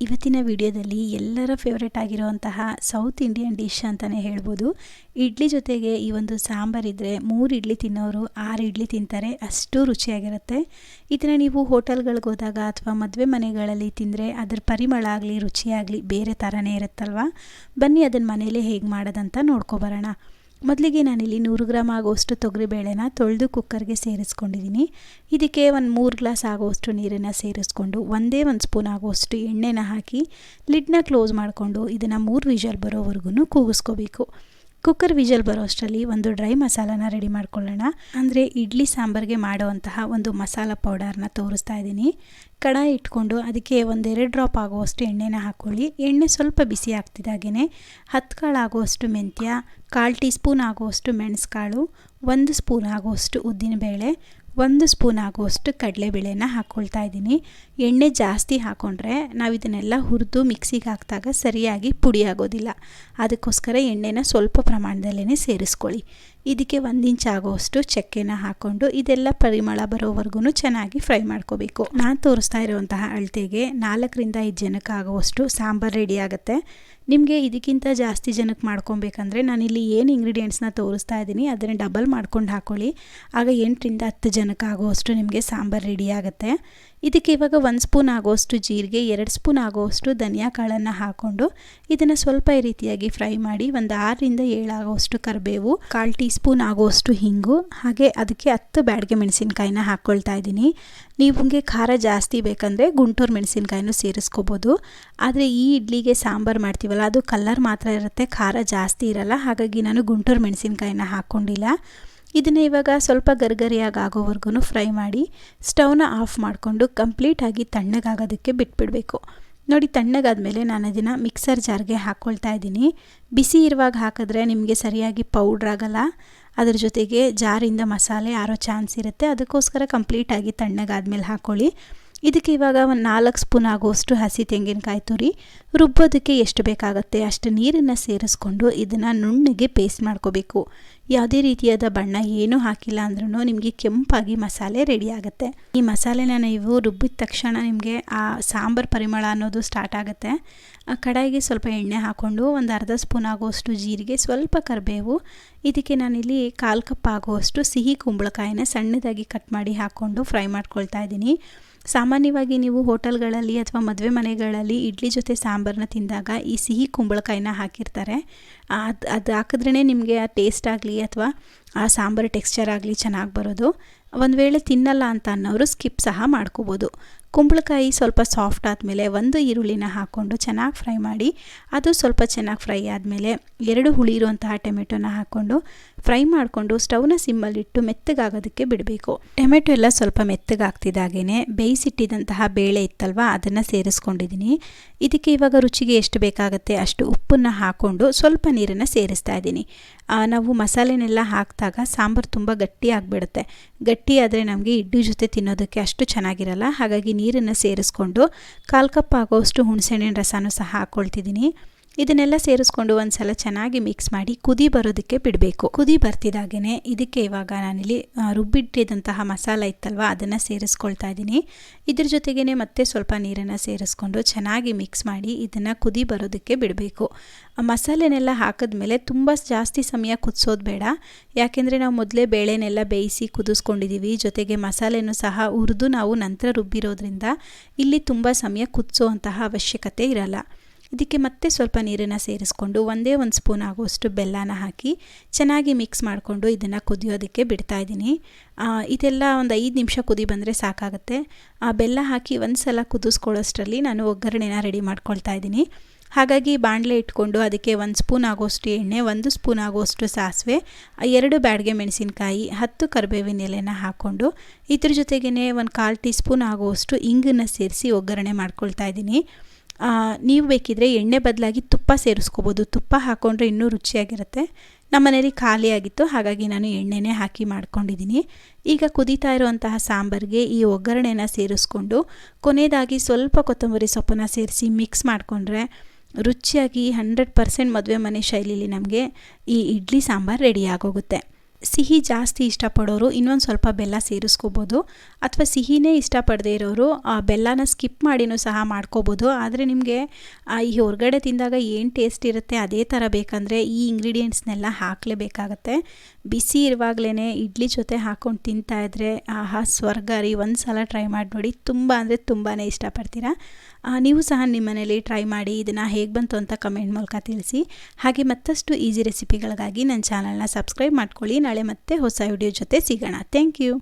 ಇವತ್ತಿನ ವಿಡಿಯೋದಲ್ಲಿ ಎಲ್ಲರ ಫೇವ್ರೇಟ್ ಆಗಿರುವಂತಹ ಸೌತ್ ಇಂಡಿಯನ್ ಡಿಶ್ ಅಂತಲೇ ಹೇಳ್ಬೋದು. ಇಡ್ಲಿ ಜೊತೆಗೆ ಈ ಒಂದು ಸಾಂಬಾರಿದ್ದರೆ ಮೂರು ಇಡ್ಲಿ ತಿನ್ನೋರು ಆರು ಇಡ್ಲಿ ತಿಂತಾರೆ, ಅಷ್ಟು ರುಚಿಯಾಗಿರುತ್ತೆ. ಇದನ್ನು ನೀವು ಹೋಟೆಲ್ಗಳಿಗೆ ಹೋದಾಗ ಅಥವಾ ಮದುವೆ ಮನೆಗಳಲ್ಲಿ ತಿಂದರೆ ಅದರ ಪರಿಮಳ ಆಗಲಿ ರುಚಿಯಾಗಲಿ ಬೇರೆ ಥರನೇ ಇರುತ್ತಲ್ವ? ಬನ್ನಿ ಅದನ್ನು ಮನೇಲಿ ಹೇಗೆ ಮಾಡೋದಂತ ನೋಡ್ಕೊಬರೋಣ ಮೊದಲಿಗೆ ನಾನಿಲ್ಲಿ ನೂರು ಗ್ರಾಮ್ ತೊಗರಿ ತೊಗರಿಬೇಳೆನ ತೊಳೆದು ಕುಕ್ಕರ್ಗೆ ಸೇರಿಸ್ಕೊಂಡಿದ್ದೀನಿ. ಇದಕ್ಕೆ ಒಂದು ಮೂರು ಗ್ಲಾಸ್ ಆಗೋಷ್ಟು ನೀರನ್ನು ಸೇರಿಸ್ಕೊಂಡು ಒಂದೇ ಒಂದು ಸ್ಪೂನ್ ಆಗೋಷ್ಟು ಎಣ್ಣೆನ ಹಾಕಿ ಲಿಡ್ನ ಕ್ಲೋಸ್ ಮಾಡಿಕೊಂಡು ಇದನ್ನು ಮೂರು ವಿಷಲ್ ಬರೋವರೆಗೂ ಕೂಗಿಸ್ಕೋಬೇಕು. ಕುಕ್ಕರ್ ವಿಜಲ್ ಬರೋ ಅಷ್ಟರಲ್ಲಿ ಒಂದು ಡ್ರೈ ಮಸಾಲಾನ ರೆಡಿ ಮಾಡ್ಕೊಳ್ಳೋಣ. ಅಂದರೆ ಇಡ್ಲಿ ಸಾಂಬಾರಿಗೆ ಮಾಡುವಂತಹ ಒಂದು ಮಸಾಲ ಪೌಡರ್ನ ತೋರಿಸ್ತಾ ಇದ್ದೀನಿ. ಕಡಾಯಿ ಇಟ್ಕೊಂಡು ಅದಕ್ಕೆ ಒಂದೆರಡು ಡ್ರಾಪ್ ಆಗುವಷ್ಟು ಎಣ್ಣೆನ ಹಾಕ್ಕೊಳ್ಳಿ ಎಣ್ಣೆ ಸ್ವಲ್ಪ ಬಿಸಿ ಆಗ್ತಿದ್ದಾಗೇ ಹತ್ತು ಕಾಳು ಆಗುವಷ್ಟು ಮೆಂತ್ಯ, ಕಾಲು ಟೀ ಸ್ಪೂನ್ ಆಗುವಷ್ಟು ಮೆಣಸುಕಾಳು, ಒಂದು ಸ್ಪೂನ್ ಆಗುವಷ್ಟು ಉದ್ದಿನಬೇಳೆ ಒಂದು ಸ್ಪೂನ್ ಆಗುವಷ್ಟು ಕಡಲೆಬೇಳೆನ ಹಾಕ್ಕೊಳ್ತಾ ಇದ್ದೀನಿ. ಎಣ್ಣೆ ಜಾಸ್ತಿ ಹಾಕ್ಕೊಂಡ್ರೆ ನಾವು ಇದನ್ನೆಲ್ಲ ಹುರಿದು ಮಿಕ್ಸಿಗೆ ಹಾಕಿದಾಗ ಸರಿಯಾಗಿ ಪುಡಿ ಆಗೋದಿಲ್ಲ. ಅದಕ್ಕೋಸ್ಕರ ಎಣ್ಣೆನ ಸ್ವಲ್ಪ ಪ್ರಮಾಣದಲ್ಲೇ ಸೇರಿಸ್ಕೊಳ್ಳಿ. ಇದಕ್ಕೆ ಒಂದು ಇಂಚ್ ಆಗುವಷ್ಟು ಚಕ್ಕೆನ ಹಾಕ್ಕೊಂಡು ಇದೆಲ್ಲ ಪರಿಮಳ ಬರೋವರೆಗೂ ಚೆನ್ನಾಗಿ ಫ್ರೈ ಮಾಡ್ಕೋಬೇಕು. ನಾನು ತೋರಿಸ್ತಾ ಇರುವಂತಹ ಅಳತೆಗೆ ನಾಲ್ಕರಿಂದ ಐದು ಜನಕ್ಕೆ ಆಗುವಷ್ಟು ಸಾಂಬಾರು ರೆಡಿ ಆಗುತ್ತೆ. ನಿಮಗೆ ಇದಕ್ಕಿಂತ ಜಾಸ್ತಿ ಜನಕ್ಕೆ ಮಾಡ್ಕೊಬೇಕಂದ್ರೆ ನಾನಿಲ್ಲಿ ಏನು ಇಂಗ್ರೀಡಿಯೆಂಟ್ಸ್ನ ತೋರಿಸ್ತಾ ಇದ್ದೀನಿ ಅದನ್ನು ಡಬಲ್ ಮಾಡ್ಕೊಂಡು ಹಾಕ್ಕೊಳ್ಳಿ ಆಗ ಎಂಟರಿಂದ ಹತ್ತು ಜನಕ್ಕೆ ಆಗುವಷ್ಟು ನಿಮಗೆ ಸಾಂಬಾರು ರೆಡಿ ಆಗುತ್ತೆ. ಇದಕ್ಕೆ ಇವಾಗ ಒಂದು ಸ್ಪೂನ್ ಆಗುವಷ್ಟು ಜೀರಿಗೆ, ಎರಡು ಸ್ಪೂನ್ ಆಗುವಷ್ಟು ಧನಿಯಾ ಕಾಳನ್ನು ಹಾಕ್ಕೊಂಡು ಇದನ್ನು ಸ್ವಲ್ಪ ಈ ರೀತಿಯಾಗಿ ಫ್ರೈ ಮಾಡಿ ಒಂದು ಆರರಿಂದ ಏಳು ಆಗುವಷ್ಟು ಕರಿಬೇವು, ಕಾಲು ಟೀ ಸ್ಪೂನ್ ಆಗೋಷ್ಟು ಹಿಂಗು, ಹಾಗೆ ಅದಕ್ಕೆ ಹತ್ತು ಬ್ಯಾಡಿಗೆ ಮೆಣಸಿನ್ಕಾಯಿನ ಹಾಕ್ಕೊಳ್ತಾ ಇದ್ದೀನಿ. ನಿಮಗೆ ಖಾರ ಜಾಸ್ತಿ ಬೇಕಂದರೆ ಗುಂಟೂರು ಮೆಣಸಿನ್ಕಾಯಿನೂ ಸೇರಿಸ್ಕೋಬೋದು. ಆದರೆ ಈ ಇಡ್ಲಿಗೆ ಸಾಂಬಾರು ಮಾಡ್ತೀವಲ್ಲ, ಅದು ಕಲ್ಲರ್ ಮಾತ್ರ ಇರುತ್ತೆ, ಖಾರ ಜಾಸ್ತಿ ಇರಲ್ಲ, ಹಾಗಾಗಿ ನಾನು ಗುಂಟೂರು ಮೆಣಸಿನ್ಕಾಯಿನ ಹಾಕ್ಕೊಂಡಿಲ್ಲ. ಇದನ್ನು ಇವಾಗ ಸ್ವಲ್ಪ ಗರ್ಗರಿಯಾಗಿ ಆಗೋವರೆಗೂ ಫ್ರೈ ಮಾಡಿ, ಸ್ಟವ್ನ ಆಫ್ ಮಾಡಿಕೊಂಡು ಕಂಪ್ಲೀಟಾಗಿ ತಣ್ಣಗಾಗೋದಕ್ಕೆ ಬಿಟ್ಬಿಡಬೇಕು. ನೋಡಿ, ತಣ್ಣಗಾದ್ಮೇಲೆ ನಾನು ಅದನ್ನು ಮಿಕ್ಸರ್ ಜಾರ್ಗೆ ಹಾಕ್ಕೊಳ್ತಾ ಇದ್ದೀನಿ. ಬಿಸಿ ಇರುವಾಗ ಹಾಕಿದ್ರೆ ನಿಮಗೆ ಸರಿಯಾಗಿ ಪೌಡ್ರ್ ಆಗಲ್ಲ. ಅದ್ರ ಜೊತೆಗೆ ಜಾರಿಂದ ಮಸಾಲೆ ಆರೋ ಚಾನ್ಸ್ ಇರುತ್ತೆ. ಅದಕ್ಕೋಸ್ಕರ ಕಂಪ್ಲೀಟಾಗಿ ತಣ್ಣಗಾದ್ಮೇಲೆ ಹಾಕ್ಕೊಳ್ಳಿ ಇದಕ್ಕೆ ಇವಾಗ ಒಂದು ನಾಲ್ಕು ಸ್ಪೂನ್ ಆಗುವಷ್ಟು ಹಸಿ ತೆಂಗಿನಕಾಯಿ ತುರಿ. ರುಬ್ಬೋದಕ್ಕೆ ಎಷ್ಟು ಬೇಕಾಗುತ್ತೆ ಅಷ್ಟು ನೀರನ್ನು ಸೇರಿಸ್ಕೊಂಡು ಇದನ್ನು ನುಣ್ಣಗೆ ಪೇಸ್ಟ್ ಮಾಡ್ಕೋಬೇಕು. ಯಾವುದೇ ರೀತಿಯಾದ ಬಣ್ಣ ಏನೂ ಹಾಕಿಲ್ಲ ಅಂದ್ರೂ ನಿಮಗೆ ಕೆಂಪಾಗಿ ಮಸಾಲೆ ರೆಡಿ ಆಗುತ್ತೆ. ಈ ಮಸಾಲೆನ ನೀವು ರುಬ್ಬಿದ ತಕ್ಷಣ ನಿಮಗೆ ಆ ಸಾಂಬಾರು ಪರಿಮಳ ಅನ್ನೋದು ಸ್ಟಾರ್ಟ್ ಆಗುತ್ತೆ. ಆ ಕಡಾಯಿಗೆ ಸ್ವಲ್ಪ ಎಣ್ಣೆ ಹಾಕ್ಕೊಂಡು ಒಂದು ಅರ್ಧ ಸ್ಪೂನ್ ಆಗುವಷ್ಟು ಜೀರಿಗೆ, ಸ್ವಲ್ಪ ಕರಿಬೇವು, ಇದಕ್ಕೆ ನಾನಿಲ್ಲಿ ಕಾಲು ಕಪ್ ಆಗುವಷ್ಟು ಸಿಹಿ ಕುಂಬಳಕಾಯಿನ ಸಣ್ಣದಾಗಿ ಕಟ್ ಮಾಡಿ ಹಾಕ್ಕೊಂಡು ಫ್ರೈ ಮಾಡ್ಕೊಳ್ತಾ ಇದ್ದೀನಿ. ಸಾಮಾನ್ಯವಾಗಿ ನೀವು ಹೋಟೆಲ್ಗಳಲ್ಲಿ ಅಥವಾ ಮದುವೆ ಮನೆಗಳಲ್ಲಿ ಇಡ್ಲಿ ಜೊತೆ ಸಾಂಬಾರನ್ನ ತಿಂದಾಗ ಈ ಸಿಹಿ ಕುಂಬಳಕಾಯಿನ ಹಾಕಿರ್ತಾರೆ. ಅದು ಅದು ಹಾಕಿದ್ರೇ ನಿಮಗೆ ಆ ಟೇಸ್ಟ್ ಆಗಲಿ ಅಥವಾ ಆ ಸಾಂಬಾರು ಟೆಕ್ಸ್ಚರ್ ಆಗಲಿ ಚೆನ್ನಾಗಿ ಬರೋದು. ಒಂದು ವೇಳೆ ತಿನ್ನಲ್ಲ ಅಂತ ಅನ್ನೋರು ಸ್ಕಿಪ್ ಸಹ ಮಾಡ್ಕೋಬೋದು. ಕುಂಬಳಕಾಯಿ ಸ್ವಲ್ಪ ಸಾಫ್ಟ್ ಆದಮೇಲೆ ಒಂದು ಈರುಳ್ಳಿನ ಹಾಕ್ಕೊಂಡು ಚೆನ್ನಾಗಿ ಫ್ರೈ ಮಾಡಿ, ಅದು ಸ್ವಲ್ಪ ಚೆನ್ನಾಗಿ ಫ್ರೈ ಆದಮೇಲೆ ಎರಡು ಹುಳಿ ಇರುವಂತಹ ಟೊಮೆಟೊನ ಹಾಕ್ಕೊಂಡು ಫ್ರೈ ಮಾಡಿಕೊಂಡು ಸ್ಟವ್ನ ಸಿಮ್ಮಲ್ಲಿಟ್ಟು ಮೆತ್ತಗಾಗೋದಕ್ಕೆ ಬಿಡಬೇಕು. ಟೊಮೆಟೊ ಎಲ್ಲ ಸ್ವಲ್ಪ ಮೆತ್ತಗಾಗ್ತಿದ್ದಾಗೇ ಬೇಯಿಸಿಟ್ಟಿದ್ದಂತಹ ಬೇಳೆ ಇತ್ತಲ್ವ, ಅದನ್ನು ಸೇರಿಸ್ಕೊಂಡಿದ್ದೀನಿ. ಇದಕ್ಕೆ ಇವಾಗ ರುಚಿಗೆ ಎಷ್ಟು ಬೇಕಾಗುತ್ತೆ ಅಷ್ಟು ಉಪ್ಪನ್ನು ಹಾಕ್ಕೊಂಡು ಸ್ವಲ್ಪ ನೀರನ್ನು ಸೇರಿಸ್ತಾ ಇದ್ದೀನಿ. ನಾವು ಮಸಾಲೆನೆಲ್ಲ ಹಾಕಿದಾಗ ಸಾಂಬಾರು ತುಂಬ ಗಟ್ಟಿ ಆಗಿಬಿಡುತ್ತೆ. ಗಟ್ಟಿ ಆದರೆ ನಮಗೆ ಇಡ್ಲಿ ಜೊತೆ ತಿನ್ನೋದಕ್ಕೆ ಅಷ್ಟು ಚೆನ್ನಾಗಿರಲ್ಲ, ಹಾಗಾಗಿ ನೀರನ್ನು ಸೇರಿಸ್ಕೊಂಡು ಕಾಲು ಕಪ್ ಆಗೋಷ್ಟು ಹುಣಸೆಹಣ್ಣಿನ ರಸನೂ ಸಹ ಹಾಕ್ಕೊಳ್ತಿದ್ದೀನಿ ಇದನ್ನೆಲ್ಲ ಸೇರಿಸ್ಕೊಂಡು ಒಂದ್ಸಲ ಚೆನ್ನಾಗಿ ಮಿಕ್ಸ್ ಮಾಡಿ ಕುದಿ ಬರೋದಕ್ಕೆ ಬಿಡಬೇಕು. ಕುದಿ ಬರ್ತಿದಾಗೇನೆ ಇದಕ್ಕೆ ಇವಾಗ ನಾನಿಲ್ಲಿ ರುಬ್ಬಿಟ್ಟಿದಂತಹ ಮಸಾಲ ಇತ್ತಲ್ವ, ಅದನ್ನು ಸೇರಿಸ್ಕೊಳ್ತಾ ಇದ್ದೀನಿ. ಇದ್ರ ಜೊತೆಗೇನೆ ಮತ್ತೆ ಸ್ವಲ್ಪ ನೀರನ್ನು ಸೇರಿಸ್ಕೊಂಡು ಚೆನ್ನಾಗಿ ಮಿಕ್ಸ್ ಮಾಡಿ ಇದನ್ನು ಕುದಿ ಬರೋದಕ್ಕೆ ಬಿಡಬೇಕು. ಮಸಾಲೆನೆಲ್ಲ ಹಾಕಿದ್ಮೇಲೆ ತುಂಬ ಜಾಸ್ತಿ ಸಮಯ ಕುದಿಸೋದು ಬೇಡ. ಯಾಕೆಂದರೆ ನಾವು ಮೊದಲೇ ಬೇಳೆನೆಲ್ಲ ಬೇಯಿಸಿ ಕುದಿಸ್ಕೊಂಡಿದ್ದೀವಿ ಜೊತೆಗೆ ಮಸಾಲೆನೂ ಸಹ ಹುರಿದು ನಾವು ನಂತರ ರುಬ್ಬಿರೋದ್ರಿಂದ ಇಲ್ಲಿ ತುಂಬ ಸಮಯ ಕುದಿಸೋ ಅಂತಹ ಅವಶ್ಯಕತೆ ಇರಲ್ಲ. ಇದಕ್ಕೆ ಮತ್ತೆ ಸ್ವಲ್ಪ ನೀರನ್ನು ಸೇರಿಸ್ಕೊಂಡು ಒಂದೇ ಒಂದು ಸ್ಪೂನ್ ಆಗುವಷ್ಟು ಬೆಲ್ಲನ ಹಾಕಿ ಚೆನ್ನಾಗಿ ಮಿಕ್ಸ್ ಮಾಡಿಕೊಂಡು ಇದನ್ನು ಕುದಿಯೋದಕ್ಕೆ ಬಿಡ್ತಾ ಇದ್ದೀನಿ. ಇದೆಲ್ಲ ಒಂದು ಐದು ನಿಮಿಷ ಕುದಿ ಬಂದರೆ ಸಾಕಾಗುತ್ತೆ. ಆ, ಬೆಲ್ಲ ಹಾಕಿ ಒಂದು ಸಲ ಕುದಿಸ್ಕೊಳ್ಳೋಷ್ಟರಲ್ಲಿ ನಾನು ಒಗ್ಗರಣೆನ ರೆಡಿ ಮಾಡ್ಕೊಳ್ತಾ ಇದ್ದೀನಿ. ಹಾಗಾಗಿ ಬಾಣಲೆ ಇಟ್ಕೊಂಡು ಅದಕ್ಕೆ ಒಂದು ಸ್ಪೂನ್ ಆಗೋಷ್ಟು ಎಣ್ಣೆ, ಒಂದು ಸ್ಪೂನ್ ಆಗೋಷ್ಟು ಸಾಸಿವೆ, ಎರಡು ಬ್ಯಾಡ್ಗೆ ಮೆಣಸಿನಕಾಯಿ, ಹತ್ತು ಕರಿಬೇವಿನ ಎಲೆನ ಹಾಕ್ಕೊಂಡು ಇದ್ರ ಜೊತೆಗೇ ಒಂದು ಕಾಲು ಟೀ ಸ್ಪೂನ್ ಆಗುವಷ್ಟು ಇಂಗನ್ನು ಸೇರಿಸಿ ಒಗ್ಗರಣೆ ಮಾಡ್ಕೊಳ್ತಾ ಇದ್ದೀನಿ. ನೀವು ಬೇಕಿದ್ರೆ ಎಣ್ಣೆ ಬದಲಾಗಿ ತುಪ್ಪ ಸೇರಿಸ್ಕೋಬೋದು. ತುಪ್ಪ ಹಾಕ್ಕೊಂಡ್ರೆ ಇನ್ನೂ ರುಚಿಯಾಗಿರುತ್ತೆ. ನಮ್ಮ ಮನೇಲಿ ಖಾಲಿಯಾಗಿತ್ತು ಹಾಗಾಗಿ ನಾನು ಎಣ್ಣೆನೇ ಹಾಕಿ ಮಾಡ್ಕೊಂಡಿದ್ದೀನಿ. ಈಗ ಕುದೀತಾ ಇರುವಂತಹ ಸಾಂಬಾರಿಗೆ ಈ ಒಗ್ಗರಣೆನ ಸೇರಿಸ್ಕೊಂಡು, ಕೊನೆಯದಾಗಿ ಸ್ವಲ್ಪ ಕೊತ್ತಂಬರಿ ಸೊಪ್ಪನ್ನು ಸೇರಿಸಿ ಮಿಕ್ಸ್ ಮಾಡಿಕೊಂಡ್ರೆ ರುಚಿಯಾಗಿ ಹಂಡ್ರೆಡ್ ಪರ್ಸೆಂಟ್ ಮದುವೆ ಮನೆ ಶೈಲಿಲಿ ನಮಗೆ ಈ ಇಡ್ಲಿ ಸಾಂಬಾರು ರೆಡಿ ಆಗೋಗುತ್ತೆ. ಸಿಹಿ ಜಾಸ್ತಿ ಇಷ್ಟಪಡೋರು ಇನ್ನೊಂದು ಸ್ವಲ್ಪ ಬೆಲ್ಲ ಸೇರಿಸ್ಕೋಬೋದು. ಅಥವಾ ಸಿಹಿನೇ ಇಷ್ಟಪಡದೇ ಇರೋರು, ಆ ಬೆಲ್ಲನ ಸ್ಕಿಪ್ ಮಾಡಿನೂ ಸಹ ಮಾಡ್ಕೋಬೋದು. ಆದರೆ ನಿಮಗೆ ಈ ಹೊರಗಡೆ ತಿಂದಾಗ ಏನು ಟೇಸ್ಟ್ ಇರುತ್ತೆ ಅದೇ ಥರ ಬೇಕಂದರೆ ಈ ಇಂಗ್ರೀಡಿಯೆಂಟ್ಸ್ನೆಲ್ಲ ಹಾಕಲೇಬೇಕಾಗತ್ತೆ. ಬಿಸಿ ಇರುವಾಗಲೇ ಇಡ್ಲಿ ಜೊತೆ ಹಾಕ್ಕೊಂಡು ತಿಂತಾಯಿದ್ರೆ ಆಹಾ, ಸ್ವರ್ಗ ರೀ. ಒಂದು ಸಲ ಟ್ರೈ ಮಾಡಿ ನೋಡಿ ತುಂಬ ಅಂದರೆ ತುಂಬಾ ಇಷ್ಟಪಡ್ತೀರಾ. ನೀವು ಸಹ ನಿಮ್ಮ ಮನೇಲಿ ಟ್ರೈ ಮಾಡಿ, ಇದನ್ನು ಹೇಗೆ ಬಂತು ಅಂತ ಕಮೆಂಟ್ ಮೂಲಕ ತಿಳಿಸಿ. ಹಾಗೆ ಮತ್ತಷ್ಟು ಈಸಿ ರೆಸಿಪಿಗಳಿಗಾಗಿ ನನ್ನ ಚಾನಲ್ನ ಸಬ್ಸ್ಕ್ರೈಬ್ ಮಾಡ್ಕೊಳ್ಳಿ. ನಾಳೆ ಮತ್ತೆ ಹೊಸ ವಿಡಿಯೋ ಜೊತೆ ಸಿಗೋಣ. Thank you